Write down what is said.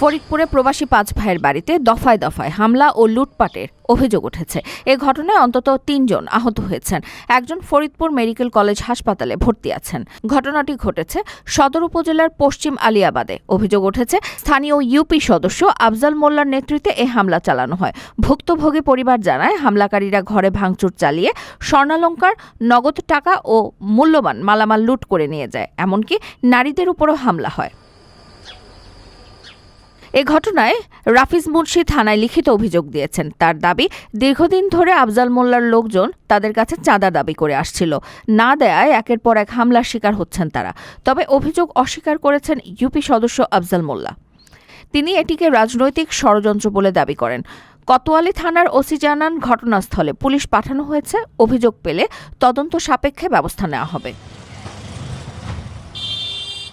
ফরিদপুরে প্রবাসী পাঁচ ভাইয়ের বাড়িতে দফায় দফায় হামলা ও লুটপাটের অভিযোগ উঠেছে। এ ঘটনায় অন্তত তিনজন আহত হয়েছেন। একজন ফরিদপুর মেডিকেল কলেজ হাসপাতালে ভর্তি আছেন। ঘটনাটি ঘটেছে সদর উপজেলার পশ্চিম আলিয়াবাদে। অভিযোগ উঠেছে, স্থানীয় ইউপি সদস্য আফজাল মোল্লার নেতৃত্বে এ হামলা চালানো হয়। ভুক্তভোগী পরিবার জানায়, হামলাকারীরা ঘরে ভাঙচুর চালিয়ে স্বর্ণালঙ্কার, নগদ টাকা ও মূল্যবান মালামাল লুট করে নিয়ে যায়। এমনকি নারীদের উপরও হামলা হয়। এ ঘটনায় রাফিজ মুন্সি থানায় লিখিত অভিযোগ দিয়েছেন। তার দাবি, দীর্ঘদিন ধরে আফজাল মোল্লার লোকজন তাদের কাছে চাঁদা দাবি করে আসছিল। না দেয়ায় একের পর এক হামলার শিকার হচ্ছেন তারা। তবে অভিযোগ অস্বীকার করেছেন ইউপি সদস্য আফজাল মোল্লা। তিনি এটিকে রাজনৈতিক ষড়যন্ত্র বলে দাবি করেন। কোতোয়ালি থানার ওসি জানান, ঘটনাস্থলে পুলিশ পাঠানো হয়েছে। অভিযোগ পেলে তদন্ত সাপেক্ষে ব্যবস্থা নেওয়া হবে।